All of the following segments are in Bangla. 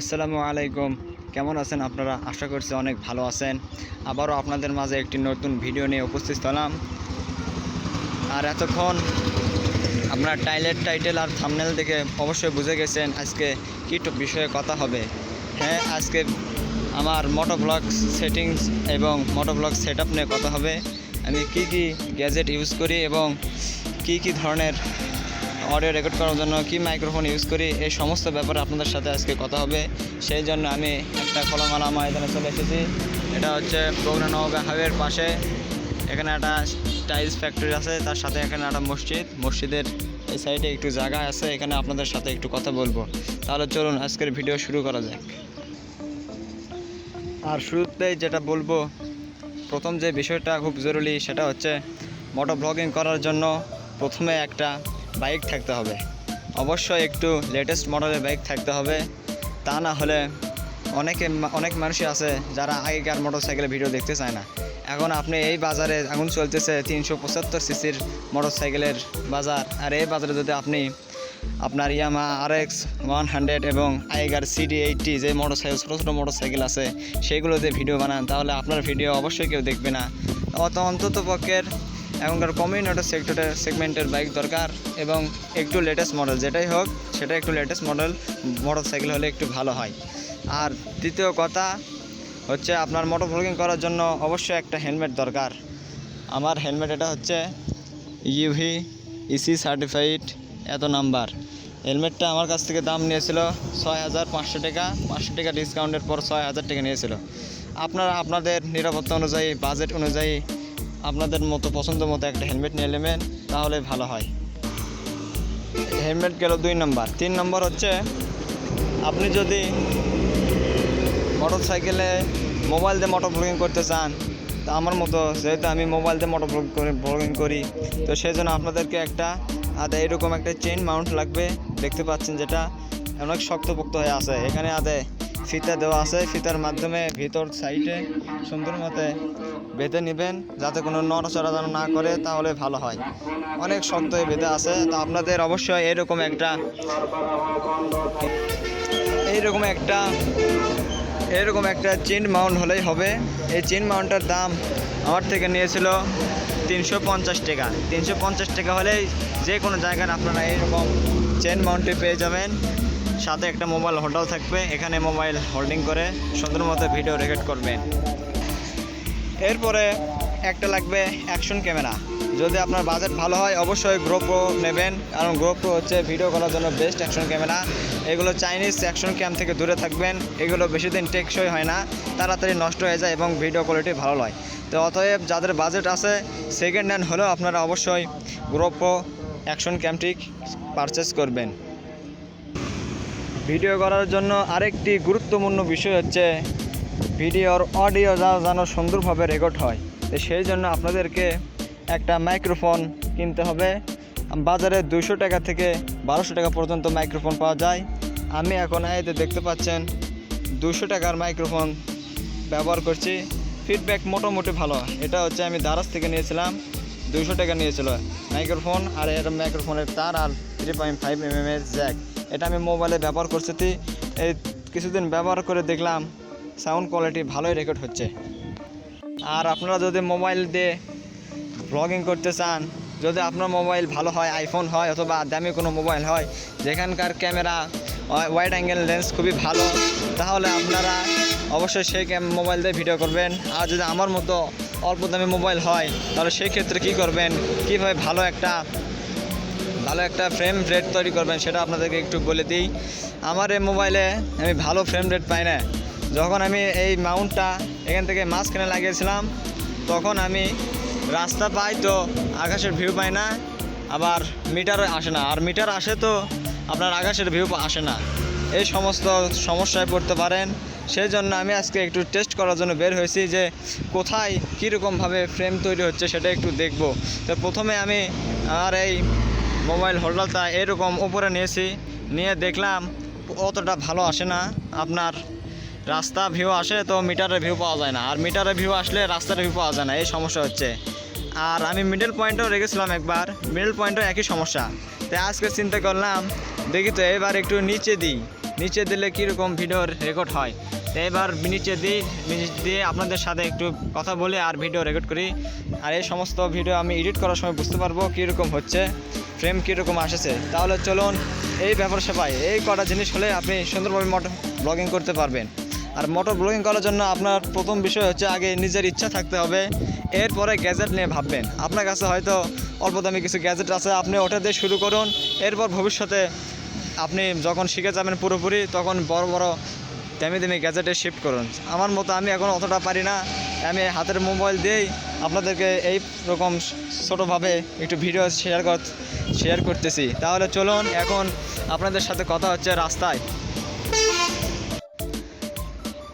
আসসালামু আলাইকুম। কেমন আছেন আপনারা? আশা করছি অনেক ভালো আছেন। আবারও আপনাদের মাঝে একটি নতুন ভিডিও নিয়ে উপস্থিত হলাম। আর এতক্ষণ আপনার টাইলের টাইটেল আর থামনেল দেখে অবশ্যই বুঝে গেছেন আজকে কী বিষয়ে কথা হবে। হ্যাঁ আজকে আমার মোটো ব্লগ সেটিংস এবং মোটো ব্লগ সেট আপ নিয়ে কথা হবে। আমি কি কি গ্যাজেট ইউজ করি এবং কি কি ধরনের অডিও রেকর্ড করার জন্য কি মাইক্রোফোন ইউজ করি, এই সমস্ত ব্যাপারে আপনাদের সাথে আজকে কথা হবে। সেই জন্য আমি একটা খোলামালা ময়দানে চলে এসেছি। এটা হচ্ছে বগুড়া নওগাঁ হাইওয়ের পাশে। এখানে একটা টাইলস ফ্যাক্টরি আছে, তার সাথে এখানে একটা মসজিদ। মসজিদের এই সাইডে একটু জায়গা আছে, এখানে আপনাদের সাথে একটু কথা বলব। তাহলে চলুন, আজকের ভিডিও শুরু করা যাক। আর শুরুতেই যেটা বলব, প্রথম যে বিষয়টা খুব জরুরি, সেটা হচ্ছে মোটর ব্লগিং করার জন্য প্রথমে একটা বাইক থাকতে হবে। অবশ্যই একটু লেটেস্ট মডেলের বাইক থাকতে হবে। তা না হলে অনেকে অনেক মানুষই আছে যারা আগেকার মোটর সাইকেলের ভিডিও দেখতে চায় না। এখন আপনি এই বাজারে এখন চলতেছে তিনশো পঁচাত্তর সিসির মোটর সাইকেলের বাজার। আর এই বাজারে যদি আপনি আপনার Yamaha R X one hundred এবং আইগার সিডি এইটটি যে মোটর সাইকেল ছোটো ছোটো মোটর সাইকেল আছে সেইগুলোতে ভিডিও বানান, তাহলে আপনার ভিডিও অবশ্যই কেউ দেখবে না। অত অন্তত পক্ষের এখনকার কমিউনিটি সেক্টরের সেগমেন্টের বাইক দরকার এবং একটু লেটেস্ট মডেল যেটাই হোক, সেটা একটু লেটেস্ট মডেল মোটর সাইকেল হলে একটু ভালো হয়। আর দ্বিতীয় কথা হচ্ছে আপনার মোটর ব্লগিং করার জন্য অবশ্যই একটা হেলমেট দরকার। আমার হেলমেট এটা হচ্ছে ইউভি ইসি সার্টিফাইড এত নাম্বার। হেলমেটটা আমার কাছ থেকে দাম নিয়েছিল ছয় হাজার পাঁচশো টাকা পাঁচশো টাকা ডিসকাউন্টের পর ছয় হাজার টাকা নিয়েছিল। আপনারা আপনাদের নিরাপত্তা অনুযায়ী বাজেট অনুযায়ী আপনাদের মতো পছন্দ মতো একটা হেলমেট নিয়ে নেবেন, তাহলে ভালো হয়। হেলমেট গেল দুই নম্বর তিন নম্বর হচ্ছে, আপনি যদি মোটর সাইকেলে মোবাইল দিয়ে মোটর ব্লগিং করতে চান, তা আমার মতো যেহেতু আমি মোবাইল দিয়ে মোটর ব্লগ করে ব্লগিং করি, তো সেই জন্য আপনাদেরকে একটা, আদা এরকম একটা চেন মাউন্ট লাগবে, দেখতে পাচ্ছেন যেটা অনেক শক্তপোক্ত হয়ে আছে। এখানে আদে ফিতা দেওয়া আছে, ফিতার মাধ্যমে ভিতর সাইডে সুন্দর মতে বেঁধে নেবেন, যাতে কোনো নড়াচড়া যেন না করে, তাহলে ভালো হয়। অনেক শক্ত বেঁধে আছে, তো আপনাদের অবশ্যই এরকম একটা এইরকম একটা এরকম একটা চেন মাউন্ট হলেই হবে। এই চেন মাউন্টের দাম আমার থেকে নিয়েছিল তিনশো পঞ্চাশ টাকা। তিনশো পঞ্চাশ টাকা হলেই যে কোনো জায়গায় আপনারা এইরকম চেন মাউন্টে পেয়ে যাবেন। সাথে একটা মোবাইল হোল্ডার থাকবে, এখানে মোবাইল হোল্ডিং করে সুন্দর মতো ভিডিও রেকর্ড করবেন। এরপরে একটা লাগবে অ্যাকশন ক্যামেরা। যদি আপনার বাজেট ভালো হয়, অবশ্যই গ্রোপ্রো নেবেন। কারণ গ্রোপ্রো হচ্ছে ভিডিও করার জন্য বেস্ট অ্যাকশন ক্যামেরা এগুলো চাইনিজ অ্যাকশন ক্যাম থেকে দূরে থাকবেন। এগুলো বেশি দিন টেকসই হয় না। তাড়াতাড়ি নষ্ট হয়ে যায় এবং ভিডিও কোয়ালিটি ভালো হয় তো অতএব যাদের বাজেট আছে সেকেন্ড হ্যান্ড হলেও আপনারা অবশ্যই গ্রোপ্রো অ্যাকশন ক্যামটি পারচেস করবেন। ভিডিও করার জন্য আরেকটি গুরুত্বপূর্ণ বিষয় হচ্ছে ভিডিওর অডিও যা যেন সুন্দরভাবে রেকর্ড হয়। তো সেই জন্য আপনাদেরকে একটা মাইক্রোফোন কিনতে হবে। বাজারে দুশো টাকা থেকে বারোশো টাকা পর্যন্ত মাইক্রোফোন পাওয়া যায়। আমি এখন এতে দেখতে পাচ্ছেন দুশো টাকার মাইক্রোফোন ব্যবহার করছি। ফিডব্যাক মোটামুটি ভালো। এটা হচ্ছে আমি দারাজ থেকে নিয়েছিলাম। দুশো টাকা নিয়েছিল মাইক্রোফোন আর এর মাইক্রোফোনের তার আর থ্রি পয়েন্ট ফাইভ এম এর জ্যাক এটা আমি মোবাইলে ব্যবহার করছি এই কিছুদিন ব্যবহার করে দেখলাম সাউন্ড কোয়ালিটি ভালোই রেকর্ড হচ্ছে। আর আপনারা যদি মোবাইল দিয়ে ব্লগিং করতে চান, যদি আপনার মোবাইল ভালো হয় আইফোন হয় অথবা দামি কোনো মোবাইল হয়, যেখানকার ক্যামেরা ওয়াইড অ্যাঙ্গেল লেন্স খুবই ভালো, তাহলে আপনারা অবশ্যই সেই মোবাইল দিয়ে ভিডিও করবেন। আর যদি আমার মতো অল্প দামি মোবাইল হয়, তাহলে সেই ক্ষেত্রে কী করবেন? কীভাবে ভালো একটা ভালো একটা ফ্রেম রেট তৈরি করবেন, সেটা আপনাদেরকে একটু বলে দিই। আমার এই মোবাইলে আমি ভালো ফ্রেম রেট পাই না। যখন আমি এই মাউন্টটা এখান থেকে মাঝখানে লাগিয়েছিলাম, তখন আমি রাস্তা পাই তো আকাশের ভিউ পাই না, আবার মিটার আসে না। আর মিটার আসে তো আপনার আকাশের ভিউ আসে না। এই সমস্ত সমস্যায় পড়তে পারেন। সেই জন্য আমি আজকে একটু টেস্ট করার জন্য বের হয়েছি যে কোথায় কীরকমভাবে ফ্রেম তৈরি হচ্ছে সেটা একটু দেখব। তো প্রথমে আমি আমার এই মোবাইল হোল্ডারটা এরকম উপরে নিয়েছি। নিয়ে দেখলাম অতটা ভালো আসে না। আপনার রাস্তা ভিউ আসে তো মিটারের ভিউ পাওয়া যায় না। আর মিটারের ভিউ আসলে রাস্তার ভিউ পাওয়া যায় না, এই সমস্যা হচ্ছে। আর আমি মিডল পয়েন্টও রেখেছিলাম একবার মিডল পয়েন্টও একই সমস্যা। তাই আজকে চিন্তা করলাম, দেখি তো এবার একটু নিচে দিই। নিচে দিলে কীরকম ভিডিওর রেকর্ড হয়? তো এবার নিচে দিই, নিচে দিয়ে আপনাদের সাথে একটু কথা বলে আর ভিডিও রেকর্ড করি। আর এই সমস্ত ভিডিও আমি এডিট করার সময় বুঝতে পারব কীরকম হচ্ছে ফ্রেম কীরকম আসেছে। তাহলে চলুন, এই ব্যাপার সেপাই, এই কটা জিনিস হলে আপনি সুন্দরভাবে মোটর ব্লগিং করতে পারবেন। আর মোটর ব্লগিং করার জন্য আপনার প্রথম বিষয় হচ্ছে আগে নিজের ইচ্ছা থাকতে হবে। এরপরে গ্যাজেট নিয়ে ভাববেন। আপনার কাছে হয়তো অল্প দামি কিছু গ্যাজেট আছে, আপনি ওটা দিয়ে শুরু করুন। এরপর ভবিষ্যতে আপনি যখন শিখে যাবেন পুরোপুরি, তখন বড় বড় দামি দামি গ্যাজেটে শিফট করুন। আমার মতো আমি এখন অতটা পারি না। আমি হাতের মোবাইল দিয়েই আপনাদেরকে এই রকম ছোটোভাবে একটু ভিডিও শেয়ার কর শেয়ার করতেছি। তাহলে চলুন, এখন আপনাদের সাথে কথা হচ্ছে রাস্তায়।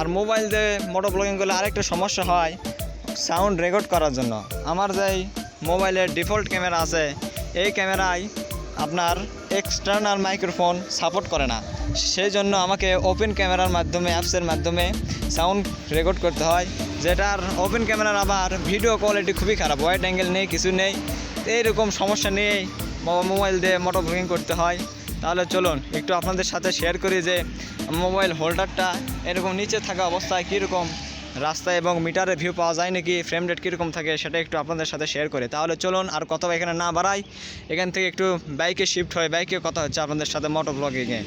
আর মোবাইল দিয়ে মোটর ব্লগিং করলে আরেকটা সমস্যা হয় সাউন্ড রেকর্ড করার জন্য। আমার যেই মোবাইলের ডিফল্ট ক্যামেরা আছে, এই ক্যামেরায় আপনার এক্সটার্নাল মাইক্রোফোন সাপোর্ট করে না। সেই জন্য আমাকে ওপেন ক্যামেরার মাধ্যমে অ্যাপসের মাধ্যমে সাউন্ড রেকর্ড করতে হয়, যেটার ওপেন ক্যামেরার আবার ভিডিও কোয়ালিটি খুবই খারাপ ওয়াইড অ্যাঙ্গেল নেই, কিছু নেই। এইরকম সমস্যা নিয়েই মোবাইল দিয়ে মোটর ব্লগিং করতে হয়। তাহলে চলুন একটু আপনাদের সাথে শেয়ার করি যে মোবাইল হোল্ডারটা এরকম নিচে থাকা অবস্থায় কীরকম রাস্তায় এবং মিটারে ভিউ পাওয়া যায় নাকি ফ্রেম রেট কীরকম থাকে সেটা একটু আপনাদের সাথে শেয়ার করে। তাহলে চলুন আর কথা এখানে না বাড়াই, এখান থেকে একটু বাইকে শিফট হয় বাইকে কথা হচ্ছে আপনাদের সাথে মোটর ব্লগিংয়ে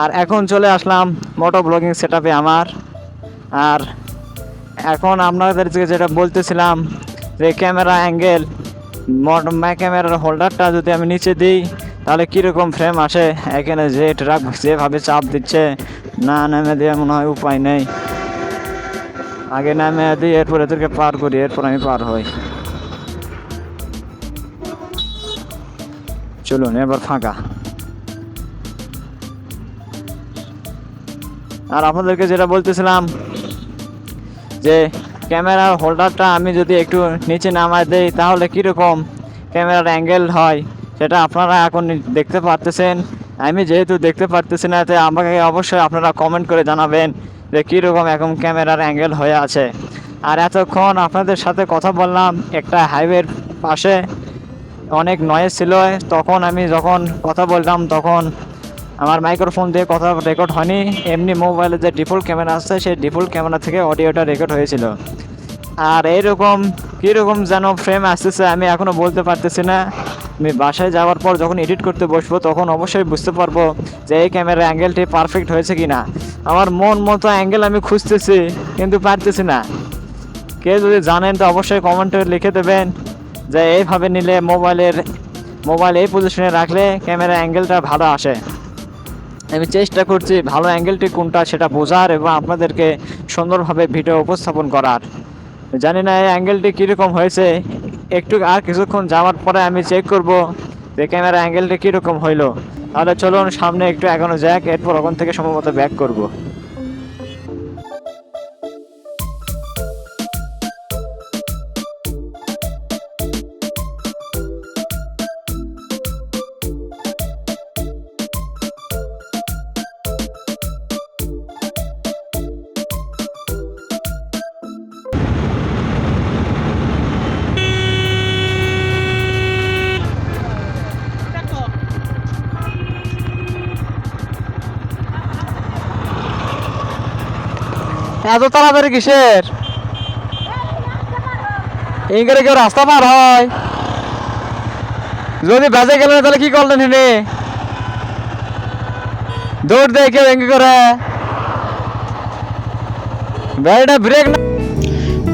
আর এখন চলে আসলাম মোটো ব্লগিং সেট আমার। আর এখন আপনাদেরকে যেটা বলতেছিলাম যে ক্যামেরা অ্যাঙ্গেল ক্যামেরার হোল্ডারটা যদি আমি নিচে দিই, তাহলে কীরকম ফ্রেম আসে? এখানে যে ট্রাক যেভাবে চাপ দিচ্ছে, না নামে দিয়ে মনে হয় উপায় নেই। আগে নামে দিই, এরপর এদেরকে পার করি, এরপর আমি পার হই। চলুন, এবার ফাঁকা। আর আপনাদেরকে যেটা বলতেছিলাম, যে ক্যামেরার হোল্ডারটা আমি যদি একটু নিচে নামায় দেই, তাহলে কীরকম ক্যামেরার অ্যাঙ্গেল হয়, সেটা আপনারা এখন দেখতে পারতেছেন। আমি যেহেতু দেখতে পারতেছি না, তাই আমাকে অবশ্যই আপনারা কমেন্ট করে জানাবেন যে কীরকম এখন ক্যামেরার অ্যাঙ্গেল হয়ে আছে। আর এতক্ষণ আপনাদের সাথে কথা বললাম, একটা হাইওয়ের পাশে অনেক নয়েজ ছিল, তখন আমি যখন কথা বললাম, তখন আমার মাইক্রোফোন দিয়ে কথা রেকর্ড হয়নি। এমনি মোবাইলে যে ডিফল্ট ক্যামেরা আছে, সেই ডিফল্ট ক্যামেরা থেকে অডিওটা রেকর্ড হয়েছিল। আর এইরকম, কীরকম যেন ফ্রেম আসতেছে, আমি এখনও বলতে পারতেছি না। আমি বাসায় যাওয়ার পর যখন এডিট করতে বসবো, তখন অবশ্যই বুঝতে পারব যে এই ক্যামেরা অ্যাঙ্গেলটি পারফেক্ট হয়েছে কি না আমার মন মতো অ্যাঙ্গেল আমি খুঁজতেছি, কিন্তু পারতেছি না। কেউ যদি জানেন, তো অবশ্যই কমেন্টে লিখে দেবেন যে এইভাবে নিলে মোবাইলের মোবাইল এই পজিশনে রাখলে ক্যামেরা অ্যাঙ্গেলটা ভালো আসে। আমি চেষ্টা করছি ভালো অ্যাঙ্গেলটি কোনটা সেটা বোঝার এবং আপনাদেরকে সুন্দরভাবে ভিডিও উপস্থাপন করার। জানি না এই অ্যাঙ্গেলটি কীরকম হয়েছে। একটু আর কিছুক্ষণ যাওয়ার পরে আমি চেক করব যে ক্যামেরা অ্যাঙ্গেলটি কীরকম হইল। তাহলে চলুন সামনে একটু এগোনো যাক, এরপর ওখান থেকে সম্ভবত ব্যাক করব। এত তাড়াতাড়ি কিসের? এই কেউ রাস্তা পার হয়? যদি বেঁচে গেলেন তাহলে কি করলেন হেনে? দৌড় দেয় কেউ এঙ্গে করে। গাড়িটা ব্রেক না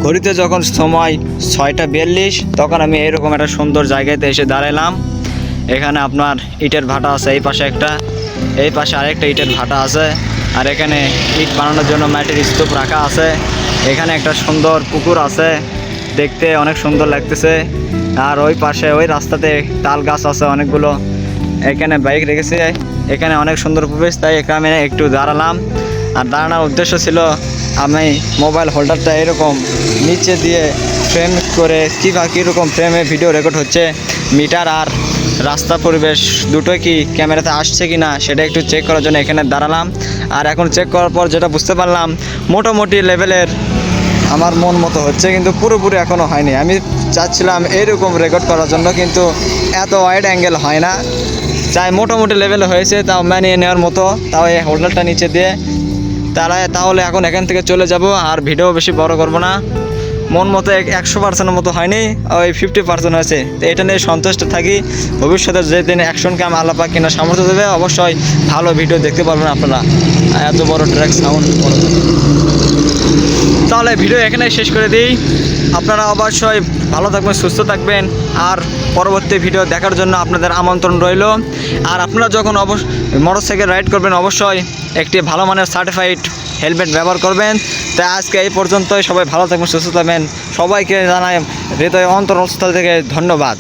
ঘড়িতে যখন সময় ছয়টা বিয়াল্লিশ, তখন আমি এরকম একটা সুন্দর জায়গাতে এসে দাঁড়ালাম এখানে আপনার ইটের ভাটা আছে, এই পাশে একটা, এই পাশে আরেকটা ইটের ভাটা আছে। আর এখানে ইট বানানোর জন্য মাটির স্তূপ রাখা আছে। এখানে একটা সুন্দর পুকুর আছে। দেখতে অনেক সুন্দর লাগতেছে। আর ওই পাশে, ওই রাস্তাতে তাল গাছ আছে অনেকগুলো। এখানে বাইক রেখেছে। এখানে অনেক সুন্দর পরিবেশ তাই এখানে একটু দাঁড়ালাম। আর দাঁড়ানোর উদ্দেশ্য ছিল, আমি মোবাইল হোল্ডারটা এরকম নিচে দিয়ে ফ্রেম করে কী বা কীরকম ফ্রেমে ভিডিও রেকর্ড হচ্ছে, মিটার আর রাস্তা পরিবেশ দুটোই কি ক্যামেরাতে আসছে কি না, সেটা একটু চেক করার জন্য এখানে দাঁড়ালাম। আর এখন চেক করার পর যেটা বুঝতে পারলাম, মোটামুটি লেভেলের আমার মন মতো হচ্ছে, কিন্তু পুরোপুরি এখনও হয়নি। আমি চাচ্ছিলাম এইরকম রেকর্ড করার জন্য, কিন্তু এত ওয়াইড অ্যাঙ্গেল হয় না। চাই মোটামুটি লেভেলে হয়েছে, তাও মানিয়ে নেওয়ার মতো। তাও এই হোল্ডারটা নিচে দিয়ে তারা তাহলে এখন এখান থেকে চলে যাব, আর ভিডিও বেশি বড় করব না। মন মতো এক- একশো পার্সেন্টের মতো হয়নি, ওই ফিফটি পার্সেন্ট হয়েছে। তো এটা নিয়ে সন্তুষ্ট থাকি। ভবিষ্যতে যেদিন অ্যাকশন ক্যাম আলাপা কিনা সামর্থ্য দেবে, অবশ্যই ভালো ভিডিও দেখতে পারবেন আপনারা। এত বড় ট্র্যাক সাউন্ড তাহলে ভিডিও এখানে শেষ করে দিই। আপনারা অবশ্যই ভালো থাকবেন, সুস্থ থাকবেন। আর পরবর্তী ভিডিও দেখার জন্য আপনাদের আমন্ত্রণ রইল। আর আপনারা যখন অবশ্য মোটরসাইকেল রাইড করবেন, অবশ্যই একটি ভালো মানের সার্টিফাইড হেলমেট ব্যবহার করবেন। তাই আজকে এই পর্যন্তই। সবাই ভালো থাকবেন, সুস্থ থাকবেন। সবাইকে জানাই হৃদয় অন্তরস্থল থেকে ধন্যবাদ।